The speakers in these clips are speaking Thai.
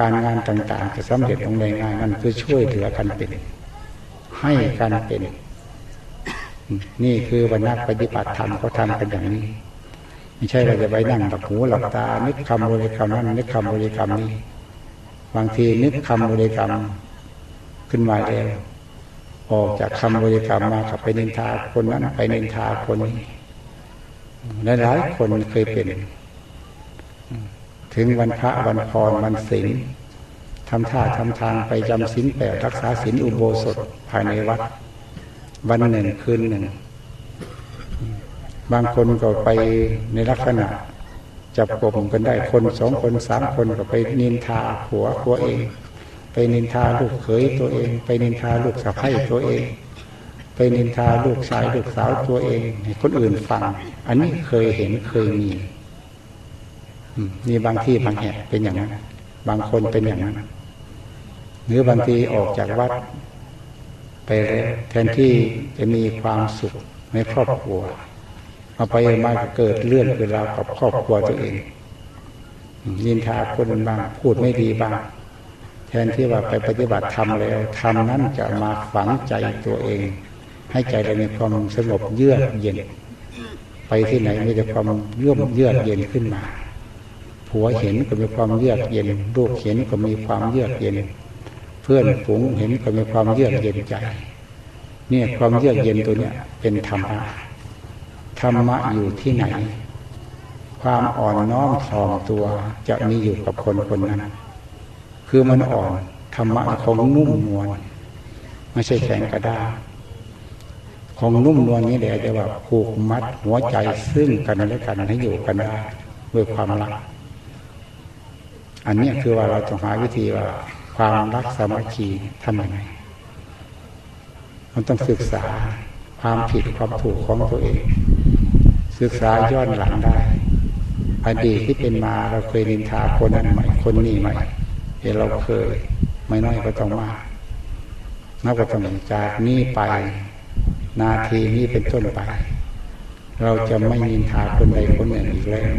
การงานต่าง ๆ จะสำเร็จลงได้ง่ายนั่นคือช่วยเหลือกันเป็น ให้กันเป็น นี่คือวันนักปฏิบัติธรรมเขาทำกันอย่างนี้ ไม่ใช่เราจะไปนั่งหลับหูหลับตา นึกคำบริกรรมนั้นนึกคำบริกรรมนี้ บางทีนึกคำบริกรรมขึ้นมาแล้วออกจากคำบริกรรมมาขับไปนินทาคนนั้นไปนินทาคนนี้หลายๆคนเคยเป็น ถึงวันพระวันพรวันศีลทำท่าทำทางไปจำศีลแปดรักษาศีลอุโบสถภายในวัด วันหนึ่งคืนหนึ่ง บางคนก็ไปในลักษณะ จับกลุ่มกันได้คนสองคนสามคนก็ไปนินทาผัวผัวเอง ไปนินทาลูกเขยตัวเอง ไปนินทาลูกสะใภ้ตัวเอง ไปนินทาลูกชายลูกสาวตัวเองให้คนอื่นฟัง อันนี้เคยเห็นเคยมี นี่บางที่บางแห่งเป็นอย่างนั้น บางคนเป็นอย่างนั้น หรือบางทีออกจากวัด ไปแล้วแทนที่จะมีความสุขในครอบครัวเอาไปมาเกิดเลื่อนเกิดราวกับครอบครัวตัวเองยินทาคนบ้างพูดไม่ดีบ้าง แทนที่ว่าไปปฏิบัติธรรมแล้วธรรมนั้นจะมาฝังใจตัวเอง ให้ใจเรามีความสงบเยือกเย็น ไปที่ไหนมีแต่ความเยื่อมเยือกเย็นขึ้นมา ผัวเห็นก็มีความเยือกเย็น ลูกเห็นก็มีความเยือกเย็น เพื่อนฝูงเห็นก็มีความเยือกเย็นใจ เนี่ยความเยือกเย็นตัวเนี้ยเป็นธรรมะธรรมะอยู่ที่ไหน ความอ่อนน้อมถ่อมตัวจะมีอยู่กับคนคนนั้น คือมันอ่อนธรรมะของนุ่มนวลไม่ใช่แข็งกระด้างของนุ่มนวลนี้แหละจะว่าผูกมัดหัวใจซึ่งกันและกันให้อยู่กันได้ด้วยความรัก อันนี้คือว่าเราต้องหาวิธีว่า ความรักสามัคคีทำยังไงมันต้องศึกษาความผิดความถูกของตัวเอง ศึกษาย้อนหลังได้อดีตที่เป็นมาเราเคยนินทาคนนั้นไหม่คนนี้ไหมเห็นเราเคย ไม่น้อยก็ต้องมานับก็ต้องจากนี้ไป นาทีนี้เป็นต้นไป เราจะไม่นินทาคนใดคนหนึ่งอีกแล้ว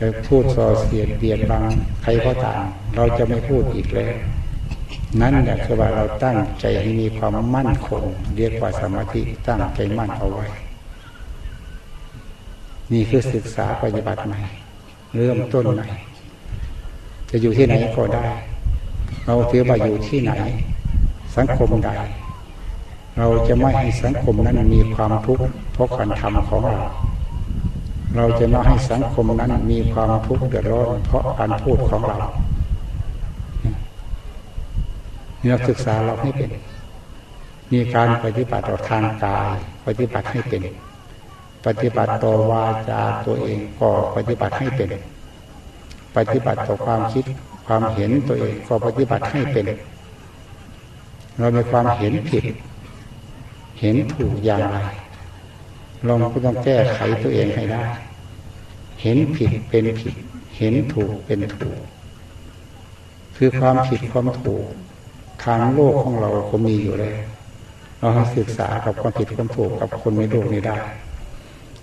จะพูดส่อเสียดเบียดบังใครก็ตามเราจะไม่พูดอีกแล้ว นั่นแหละคือว่าเราตั้งใจให้มีความมั่นคงเรียกว่าสมาธิตั้งใจมั่นเอาไว้ นี่คือศึกษาปฏิบัติใหม่เริ่มต้นใหม่จะอยู่ที่ไหนก็ได้ เราถือว่าอยู่ที่ไหน สังคมใดเราจะไม่ให้สังคมนั้นมีความทุกข์เพราะการทำของเรา เราจะม่ให้สังคมนั้นมีความทุกข์เดือดร้อนเพราะการพูดของเราเราศึกษาเราให้เป็น มีการปฏิบัติต่อทางกาย ปฏิบัติให้เป็น ปฏิบัติต่อวาจาตัวเองก็ปฏิบัติให้เป็น ปฏิบัติต่อความคิดความเห็นตัวเองก็ปฏิบัติให้เป็น เรามีความเห็นผิด เห็นถูกอย่างไร ลองก็ต้องแก้ไขตัวเองให้ได้ เห็นผิดเป็นผิด เห็นถูกเป็นถูก คือความผิดความถูก ทางโลกของเราก็มีอยู่แล้ว เราศึกษากับความผิดความถูกกับคนในโลกนี้ได้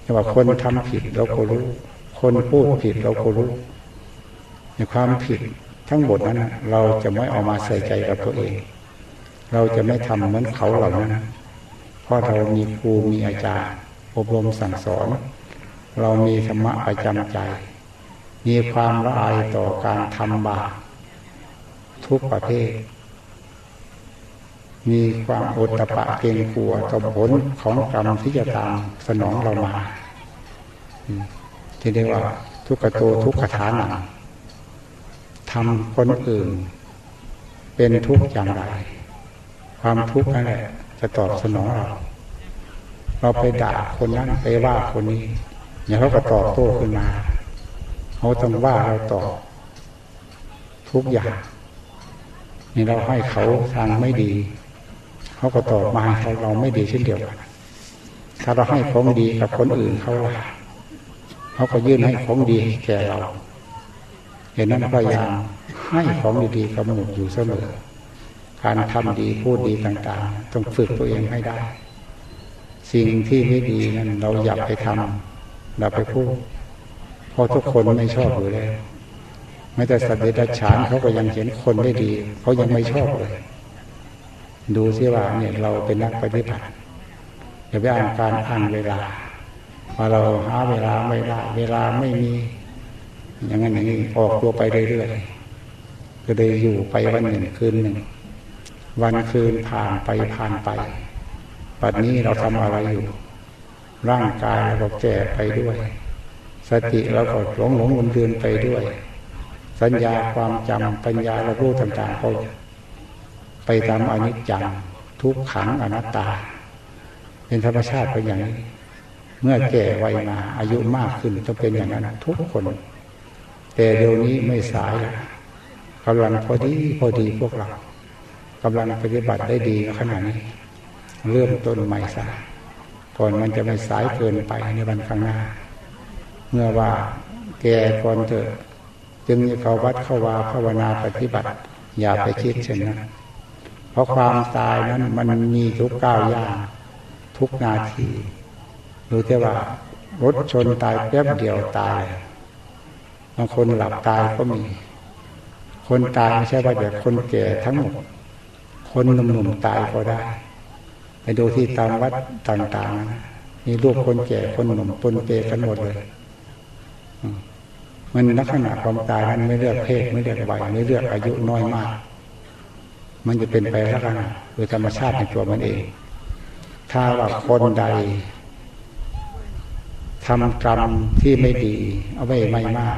แต่ว่าคนทำผิดเราก็รู้ คนพูดผิดเราก็รู้ ในความผิดทั้งหมดนั้นเราจะไม่เอามาใส่ใจกับตัวเอง เราจะไม่ทำเหมือนเขาเหล่านั้นเพราะเรามีครูมีอาจารย์ อบรมสั่งสอน เรามีธรรมะประจำใจ มีความละอายต่อการทำบาปทุกประเภท มีความอดตะปะเกรงกลัวต่อผลของกรรมที่จะตามสนองเรามาที่เรียกว่า ทุกขโตทุกขฐานังทำคนอื่น เป็นทุกข์อย่างไร ความทุกข์นั่นแหละจะตอบสนองเรา เราไปด่าคนนั้นไปว่าคนนี้อย่าเขาก็ตอบโต้ขึ้นมาเขาต้องว่าเราตอบทุกอย่างนี่เราให้เขาทางไม่ดี เขาก็ตอบมาให้เราไม่ดีเช่นเดียวกันถ้าเราให้ของดีกับคนอื่นเขาเขาก็ยื่นให้ของดีแก่เราเห็นนั้นพยายามให้ของดีๆกับหมู่อยู่เสมอการทำดีพูดดีต่าง ๆ ต้องฝึกตัวเองให้ได้ สิ่งที่ไม่ดีนั้นเราอยากไปทำเราไปพูดเพราะทุกคนไม่ชอบอยู่แล้วไม่แต่สัตว์เดรัจฉานเขาก็ยังเห็นคนได้ดี เขายังไม่ชอบเลย ดูสิว่าเนี่ยเราเป็นนักปฏิบัติอย่าไปอ่านการอ่านเวลาว่าเราหาเวลาไม่ได้เวลาไม่มี อย่างนั้นอย่างนี้ออกตัวไปเรื่อยๆก็เลยอยู่ไปวันหนึ่งคืนหนึ่ง วันคืนผ่านไปผ่านไป ปัจนี้เราทำอะไรอยู่ ร่างกายเราก็แก่ไปด้วย สติเราก็หลงหลงวนเดือนไปด้วย สัญญาความจำปัญญาเรารู้ต่างๆก็ไปตามอนิจจังทุกขังอนัตตา เป็นธรรมชาติเป็นอย่างนี้ เมื่อแก่วัยมาอายุมากขึ้นต้องเป็นอย่างนั้นทุกคน แต่เดี๋ยวนี้ไม่สายแล้วกำลังพอดีพอดีพวกเรากำลังปฏิบัติได้ดีขนาดนี้ เริ่มต้นใหม่ซะก่อนมันจะไม่สายเกินไปในวันข้างหน้า เมื่อว่าแก่ก่อนเถอะจึงเข้าวัดเข้าวาภาวนาปฏิบัติ อย่าไปคิดเช่นนั้นเพราะความตายนั้นมันมีทุกก้าวย่างทุกนาทีรู้แต่ว่ารถชนตายแป๊บเดียวตายบางคนหลับตายก็มี คนตายไม่ใช่ว่าแต่คนแก่ทั้งหมด คนหนุ่มๆตายก็ได้ ไปดูที่ตามวัดต่างๆมีรูปคนแก่คนหนุ่มปนเปกันหมดเลยมันลักษณะความตายนั้นไม่เลือกเพศไม่เลือกวัยไม่เลือกอายุน้อยมาก มันจะเป็นไปลักษณะโดยธรรมชาติในตัวมันเอง ถ้าว่าคนใดทำกรรมที่ไม่ดี เอาไว้ไม่มาก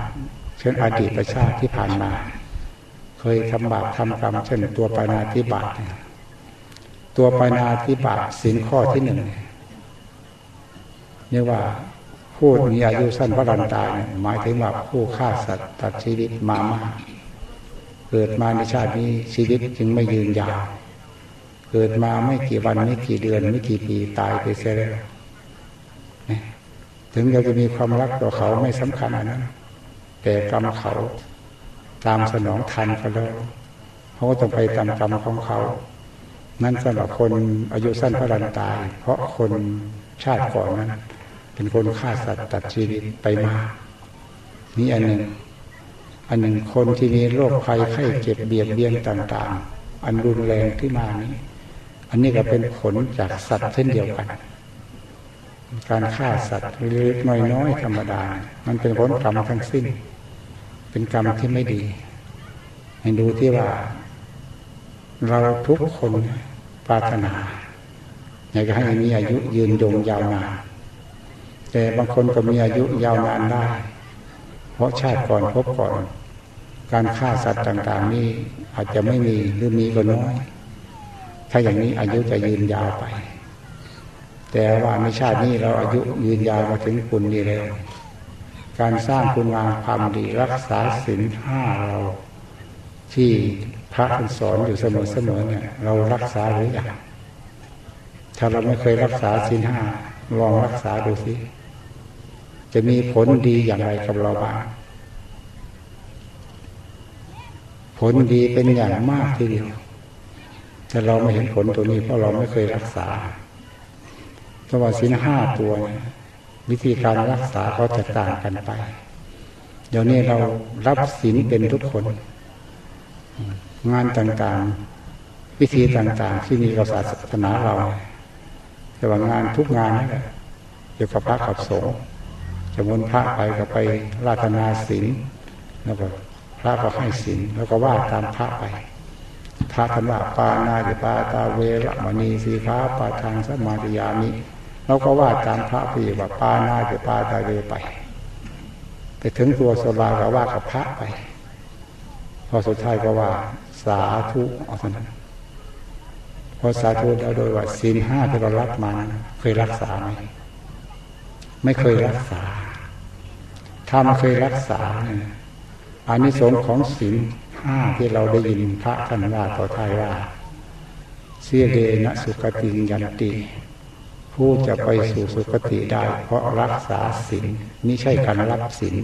เช่นอดีตชาติที่ผ่านมา เคยทำบาปทำกรรมเช่นตัวปานาธิบาต ตัวปานาธิบาตสินข้อที่หนึ่งเนี่ยว่าผู้มีอายุสั้นพระรันตายหมายถึงว่าผู้ฆ่าสัตว์ตัดชีวิตมามากเกิดมาในชาตินี้ชีวิตจึงไม่ยืนยาวเกิดมาไม่กี่วันไม่กี่เดือนไม่กี่ปีตายไปเสียแล้วถึงเราจะมีความรักต่อเขาไม่สำคัญอันนั้นแต่กรรมเขาตามสนองทันเขาแล้วเขาก็ต้องไปตามกรรมของเขา นั่นสำหรับคนอายุสั้นพระรันตาย เพราะคนชาติก่อนนั้น เป็นคนฆ่าสัตว์ตัดชีวิตไปมา นี่อันหนึ่ง อันหนึ่งคนที่มีโรคภัยไข้เจ็บเบียดเบียนต่าง ๆ อันรุนแรงที่มานี้ อันนี้ก็เป็นผลจากสัตว์เช่นเดียวกัน การฆ่าสัตว์เล็กๆน้อยๆธรรมดา มันเป็นผลกรรมทั้งสิ้น เป็นกรรมที่ไม่ดี ให้ดูที่ว่า เราทุกคน ปรารถนาอยากจะให้มีอายุยืนยงยาวนานแต่บางคนก็มีอายุยาวนานได้ เพราะชาติก่อนพบก่อน การฆ่าสัตว์ต่าง ๆ นี่อาจจะไม่มีหรือมีก็น้อย ถ้าอย่างนี้อายุจะยืนยาวไป แต่ว่าในชาตินี้เราอายุยืนยาวมาถึงคุณดีแล้ว การสร้างคุณงามความดีรักษาศีลห้าเรา ที่พระท่านสอนอยู่เสมอๆเนี่ย เรารักษาหรือยังถ้าเราไม่เคยรักษาศีลห้าลองรักษาดูสิจะมีผลดีอย่างไรกับเราบ้างผลดีเป็นอย่างมากทีเดียว แต่เราไม่เห็นผลตัวนี้เพราะเราไม่เคยรักษาเพราว่าศีลห้าตัว วิธีการรักษาเขาแตกต่างกันไป เดี๋ยวนี้เรารับศีลเป็นทุกคน งานต่างๆ วิธีต่างๆ ที่มีกับศาสนาเราแต่ว่างานทุกงานนี่แหละเกี่ยวกับพระกับสงฆ์จะมนพระไปก็ไปราชนาศีลแล้วก็พระก็ให้ศีลแล้วก็ว่าตามพระไปพระธรรมะปานาติปาตาเวรมณีสีขาปาทางสมาธิยามิเราก็ว่าตามพระพี่ว่าปานาจะปาตาเวไป ไปถึงตัวสบาก็ว่ากับพระไป พอสุดท้ายก็ว่า สาธุเอาสนั้นพอสาธุแล้วโดยว่าศีลห้าที่เรารับมาเคยรักษาไหมไม่เคยรักษา ถ้าไม่เคยรักษาเนี่ยอานิสงส์ของศีลห้าที่เราได้ยินพระท่านว่าต่อท้ายว่าเสียเดนะสุขติยันติ ผู้จะไปสู่สุคติได้ เพราะรักษาศีลนี่ใช่การรับศีล